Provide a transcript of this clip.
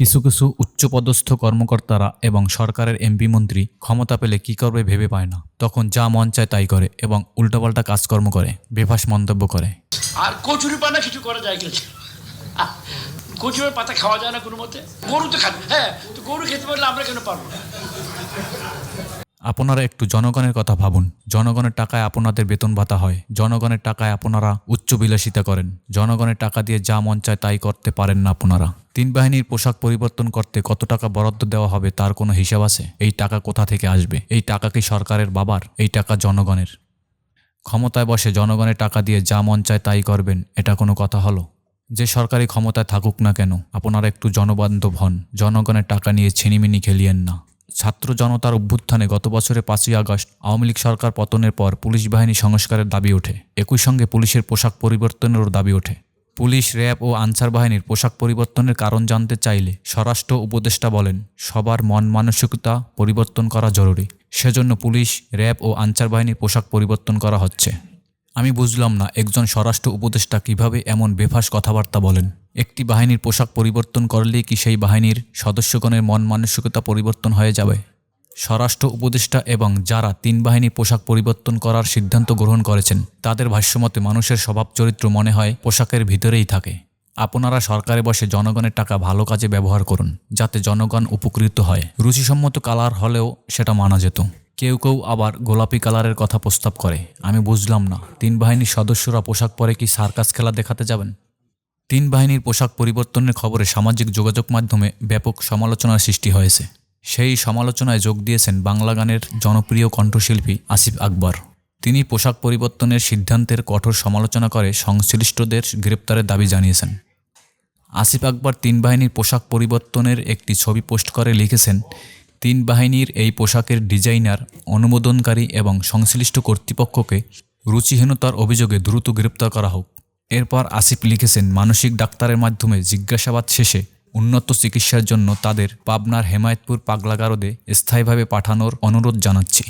কিছু কিছু উচ্চপদস্থ কর্মকর্তারা এবং সরকারের এমপি মন্ত্রী ক্ষমতা পেলে কি করবে ভেবে পায় না। তখন যা মন চায় তাই করে এবং উল্টাপাল্টা কাজকর্ম করে, বেফাস মন্তব্য করে। আর কচুরি পানা কিছু করা যায় কিছু কচুরের পাতা খাওয়া যায় না কোনো মতে? গরু তো খাবে। হ্যাঁ তো গরু খেতে পারলে আমরা কেন পারব আপনারা একটু জনগণের কথা ভাবুন। জনগণের টাকায় আপনাদের বেতন ভাতা হয়। জনগণের টাকায় আপনারা উচ্চ বিলাসিতা করেন। জনগণের টাকা দিয়ে যা মন চায় তাই করতে পারেন না আপনারা। তিন বাহিনীর পোশাক পরিবর্তন করতে কত টাকা বরাদ্দ দেওয়া হবে তার কোনো হিসাব আছে? এই টাকা কোথা থেকে আসবে? এই টাকা কি সরকারের বাবার? এই টাকা জনগণের। ক্ষমতায় বসে জনগণের টাকা দিয়ে যা মন চায় তাই করবেন, এটা কোনো কথা হলো? যে সরকারি ক্ষমতায় থাকুক না কেন, আপনারা একটু জনবান্ধব হন। জনগণের টাকা নিয়ে ছিনিমিনি খেলিয়েন না। ছাত্র জনতার অভ্যুত্থানে গত বছরে পাঁচই আগস্ট আওয়ামী লীগ সরকার পতনের পর পুলিশ বাহিনী সংস্কারের দাবি ওঠে। একই সঙ্গে পুলিশের পোশাক পরিবর্তনেরও দাবি ওঠে। পুলিশ, র্যাব ও আনসার বাহিনীর পোশাক পরিবর্তনের কারণ জানতে চাইলে স্বরাষ্ট্র উপদেষ্টা বলেন, সবার মন মানসিকতা পরিবর্তন করা জরুরি। সেজন্য পুলিশ, র্যাব ও আনসার বাহিনীর পোশাক পরিবর্তন করা হচ্ছে। আমি বুঝলাম না একজন স্বরাষ্ট্র উপদেষ্টা কীভাবে এমন বেফাস কথাবার্তা বলেন। একটি বাহিনীর পোশাক পরিবর্তন করলেই কি সেই বাহিনীর সদস্যগণের মন মানসিকতা পরিবর্তন হয়ে যাবে? স্বরাষ্ট্র উপদেষ্টা এবং যারা তিন বাহিনী পোশাক পরিবর্তন করার সিদ্ধান্ত গ্রহণ করেছেন, তাদের ভাষ্যমতে মানুষের স্বভাব চরিত্র মনে হয় পোশাকের ভিতরেই থাকে। আপনারা সরকারে বসে জনগণের টাকা ভালো কাজে ব্যবহার করুন, যাতে জনগণ উপকৃত হয়। রুচিসম্মত কালার হলেও সেটা মানা যেত। কেউ কেউ আবার গোলাপি কালারের কথা প্রস্তাব করে। আমি বুঝলাম না, তিন বাহিনীর সদস্যরা পোশাক পরে কি সার্কাস খেলা দেখাতে যাবেন? তিন বাহিনীর পোশাক পরিবর্তনের খবরে সামাজিক যোগাযোগ মাধ্যমে ব্যাপক সমালোচনার সৃষ্টি হয়েছে। সেই সমালোচনায় যোগ দিয়েছেন বাংলা গানের জনপ্রিয় কণ্ঠশিল্পী আসিফ আকবর। তিনি পোশাক পরিবর্তনের সিদ্ধান্তের কঠোর সমালোচনা করে সংশ্লিষ্টদের গ্রেপ্তারের দাবি জানিয়েছেন। আসিফ আকবর তিন বাহিনীর পোশাক পরিবর্তনের একটি ছবি পোস্ট করে লিখেছেন তিন বাহিনীর এই পোশাকের ডিজাইনার, অনুমোদনকারী এবং সংশ্লিষ্ট কর্তৃপক্ষকে রুচিহীনতার অভিযোগে দ্রুত গ্রেপ্তার করা হোক। এরপর আসিফ লিখেছেন, মানসিক ডাক্তারের মাধ্যমে জিজ্ঞাসাবাদ শেষে উন্নত চিকিৎসার জন্য তাদের পাবনার হেমায়তপুর পাগলাগারদে স্থায়ীভাবে পাঠানোর অনুরোধ জানাচ্ছি।